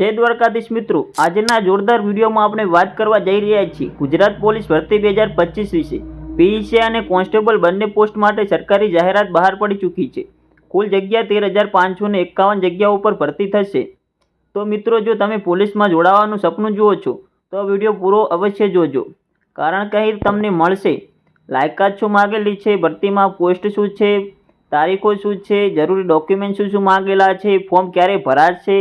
જય દ્વારકાધીશ મિત્રો. આજના જોરદાર વિડીયોમાં આપણે વાત કરવા જઈ રહ્યા છીએ ગુજરાત પોલીસ ભરતી બે હજાર પચીસ વિશે. પીઈસી અને કોન્સ્ટેબલ બંને પોસ્ટ માટે સરકારી જાહેરાત બહાર પડી ચૂકી છે. કુલ જગ્યા તેર હજાર પાંચસો ને એકાવન જગ્યાઓ ઉપર ભરતી થશે. તો મિત્રો, જો તમે પોલીસમાં જોડાવાનું સપનું જુઓ છો, તો વીડિયો પૂરો અવશ્ય જોજો. કારણ કે અહીં તમને મળશે. લાયકાત શું માગેલી છે, ભરતીમાં પોસ્ટ શું છે, તારીખો શું છે, જરૂરી ડોક્યુમેન્ટ શું શું માગેલા છે, ફોર્મ ક્યારે ભરાશે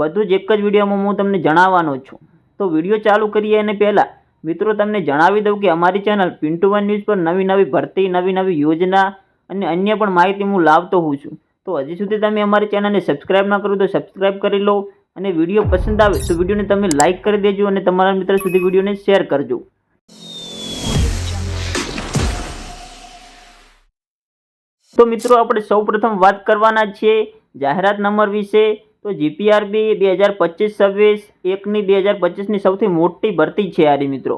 બધું જ એક જ વિડીયોમાં હું તમને જણાવવાનો છું. તો વીડિયો ચાલુ કરીએ અને પહેલાં. મિત્રો, તમને જણાવી દઉં કે અમારી ચેનલ પિન્ટુ વન ન્યૂઝ પર નવી નવી ભરતી, નવી નવી યોજના અને અન્ય પણ માહિતી હું લાવતો હોઉં છું. તો હજી સુધી તમે અમારી ચેનલને સબસ્ક્રાઈબ ના કરો તો સબસ્ક્રાઈબ કરી લો અને વીડિયો પસંદ આવે તો વિડીયોને તમે લાઇક કરી દેજો અને તમારા મિત્ર સુધી વિડીયોને શેર કરજો. તો મિત્રો, આપણે સૌપ્રથમ વાત કરવાના છીએ જાહેરાત નંબર વિશે. તો જીપીઆરબી બે હજાર પચીસ છવ્વીસ, એકની બે હજાર પચીસની સૌથી મોટી ભરતી છે આરી મિત્રો.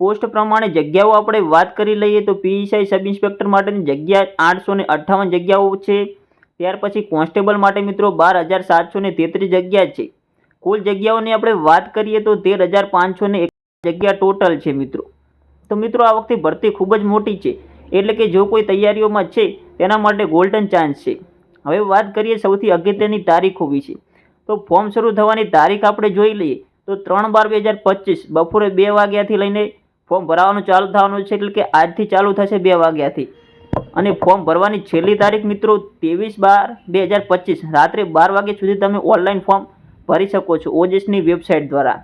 પોસ્ટ પ્રમાણે જગ્યાઓ આપણે વાત કરી લઈએ તો પીએસઆઈ સબ ઇન્સ્પેક્ટર માટેની જગ્યા આઠસો ને અઠ્ઠાવન જગ્યાઓ છે. ત્યાર પછી કોન્સ્ટેબલ માટે મિત્રો બાર હજાર સાતસો ને તેત્રીસ જગ્યા છે. કુલ જગ્યાઓની આપણે વાત કરીએ તો તેર હજાર પાંચસો ને એક જગ્યા ટોટલ છે મિત્રો. તો મિત્રો આ વખતે ભરતી ખૂબ જ મોટી છે. એટલે કે જો કોઈ તૈયારીઓમાં છે, તેના માટે ગોલ્ડન ચાન્સ છે. હવે વાત કરીએ સૌથી અગત્યની તારીખો વિશે તો ફોર્મ શરૂ થવાની તારીખ આપણે જોઈ લઈએ. તો ત્રણ બાર બે હજાર પચીસ, બપોરે બે વાગ્યાથી લઈને ફોર્મ ભરાવાનું ચાલુ થવાનું છે એટલે કે આજથી ચાલુ થશે બે વાગ્યાથી. અને ફોર્મ ભરવાની છેલ્લી તારીખ મિત્રો ત્રેવીસ બાર બે હજાર પચીસ, રાત્રે બાર વાગ્યા સુધી તમે ઓનલાઈન ફોર્મ ભરી શકો છો ઓજેસની વેબસાઇટ દ્વારા.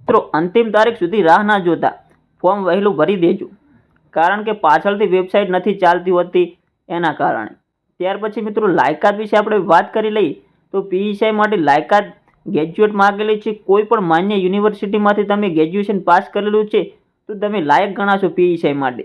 મિત્રો, અંતિમ તારીખ સુધી રાહ ના જોતા. ફોર્મ વહેલું ભરી દેજો. કારણ કે પાછળથી વેબસાઇટ નથી ચાલતી હોતી એના કારણે. ત્યાર પછી મિત્રો લાયકાત વિશે આપણે વાત કરી લઈએ. તો પીઈસીઆઈ માટે લાયકાત ગ્રેજ્યુએટ માગેલી છે. કોઈ પણ માન્ય યુનિવર્સિટીમાંથી તમે ગ્રેજ્યુએશન પાસ કરેલું છે, તો તમે લાયક ગણાશો પીઈસીઆઈ માટે.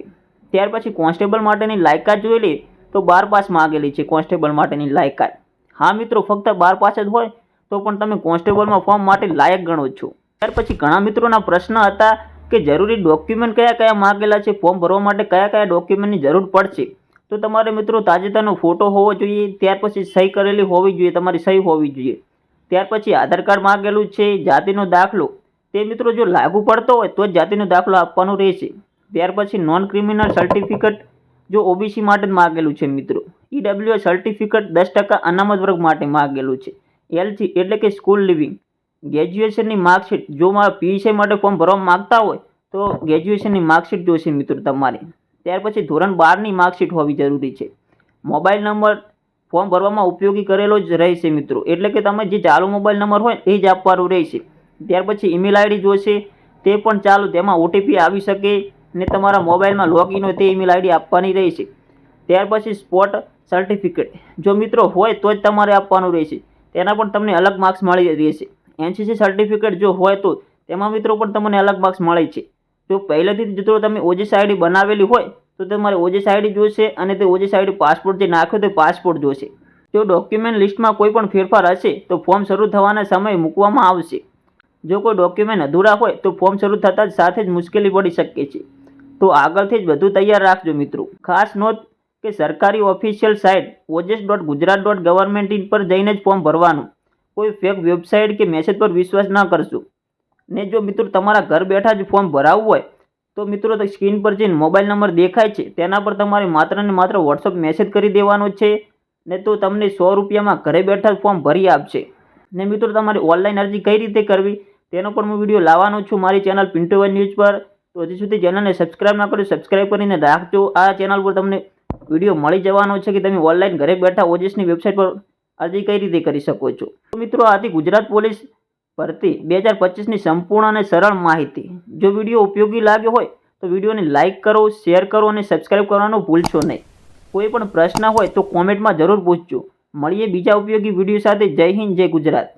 ત્યાર પછી કોન્સ્ટેબલ માટેની લાયકાત જોઈ લઈએ તો બાર પાસ માગેલી છે કોન્સ્ટેબલ માટેની લાયકાત. હા મિત્રો, ફક્ત બાર પાસ જ હોય, તો પણ તમે કોન્સ્ટેબલમાં ફોર્મ માટે લાયક ગણો છો. ત્યાર પછી ઘણા મિત્રોના પ્રશ્ન હતા કે જરૂરી ડોક્યુમેન્ટ કયા કયા માગેલા છે? ફોર્મ ભરવા માટે કયા કયા ડોક્યુમેન્ટની જરૂર પડશે? તો તમારે મિત્રો તાજેતરનો ફોટો હોવો જોઈએ, ત્યાર પછી સહી કરેલી હોવી જોઈએ, તમારી સહી હોવી જોઈએ. ત્યાર પછી આધાર કાર્ડ માગેલું છે, જાતિનો દાખલો. તે મિત્રો જો લાગુ પડતો હોય તો જ જાતિનો દાખલો આપવાનો રહેશે. ત્યાર પછી નોન ક્રિમિનલ સર્ટિફિકેટ જો ઓબીસી માટે જ માગેલું છે મિત્રો. ઈડબ્લ્યુ સર્ટિફિકેટ દસ ટકા અનામત વર્ગ માટે માગેલું છે. એલસી એટલે કે સ્કૂલ લિવિંગ ગ્રેજ્યુએશનની માર્કશીટ જો મારા પીએસઆઈ માટે ફોર્મ ભરવા માગતા હોય તો ગ્રેજ્યુએશનની માર્કશીટ જોઈશે મિત્રો તમારે. ત્યાર પછી ધોરણ બારની માર્કશીટ હોવી જરૂરી છે. મોબાઈલ નંબર ફોર્મ ભરવામાં ઉપયોગી કરેલો જ રહેશે મિત્રો. એટલે કે તમે જે ચાલુ મોબાઈલ નંબર હોય એ જ આપવાનું રહેશે. ત્યાર પછી ઈમેલ આઈડી જોશે, તે પણ ચાલુ. તેમાં ઓટીપી આવી શકે ને તમારા મોબાઈલમાં લોગિન હોય તે ઈમેલ આઈડી આપવાની રહેશે. ત્યાર પછી સ્પોટ સર્ટિફિકેટ. જો મિત્રો હોય તો જ તમારે આપવાનું રહેશે. તેના પણ તમને અલગ માર્ક્સ મળી રહેશે. એનસીસી સર્ટિફિકેટ જો હોય તો તેમાં મિત્રો પણ તમને અલગ માર્ક્સ મળે છે. જો પહેલેથી જ જો તમે ઓજીસ આઈડી બનાવેલી હોય, તો તમારે ઓજીસ આઈડી જોશે અને તે ઓજીસ આઈડી પાસપોર્ટ જે નાખ્યો તે પાસપોર્ટ જોશે. જો ડોક્યુમેન્ટ લિસ્ટમાં કોઈ પણ ફેરફાર હશે, તો ફોર્મ શરૂ થવાના સમયે મૂકવામાં આવશે. જો કોઈ ડોક્યુમેન્ટ અધૂરા હોય, તો ફોર્મ શરૂ થતાં જ સાથે જ મુશ્કેલી પડી શકે છે. તો આગળથી જ બધું તૈયાર રાખજો મિત્રો. ખાસ નોંધ કે સરકારી official site OJAS dot Gujarat dot government in પર જઈને જ ફોર્મ ભરવાનું. કોઈ ફેક વેબસાઇટ કે મેસેજ પર વિશ્વાસ ના કરશો. ને જો મિત્રો તમારા ઘર બેઠા જ ફોર્મ ભરાવવું હોય, તો મિત્રો તો સ્ક્રીન પર જે મોબાઈલ નંબર દેખાય છે, તેના પર તમારે માત્ર ને માત્ર વોટ્સઅપ મેસેજ કરી દેવાનો છે, ને તો તમને સો રૂપિયામાં ઘરે બેઠા ફોર્મ ભરી આપશે. ને મિત્રો તમારે ઓનલાઈન અરજી કઈ રીતે કરવી, તેનો પણ હું વીડિયો લાવવાનો છું મારી ચેનલ પિન્ટુ વન ન્યૂઝ પર. તો હજી સુધી ચેનલને સબસ્ક્રાઇબ ના કરો સબસ્ક્રાઈબ કરીને રાખજો. આ ચેનલ પર તમને વીડિયો મળી જવાનો છે કે તમે ઓનલાઈન ઘરે બેઠા ઓજસની વેબસાઇટ પર અરજી કઈ રીતે કરી શકો છો. તો મિત્રો આથી ગુજરાત પોલીસ ભરતી બે હજાર પચીસની સંપૂર્ણ અને સરળ માહિતી. જો વીડિયો ઉપયોગી લાગ્યો હોય, તો વિડીયોને લાઇક કરો, શેર કરો અને સબસ્ક્રાઇબ કરવાનું ભૂલશો નહીં. કોઈ પણ પ્રશ્ન હોય તો કોમેન્ટમાં જરૂર પૂછજો. મળીએ બીજા ઉપયોગી વીડિયો સાથે. જય હિન્દ, જય ગુજરાત.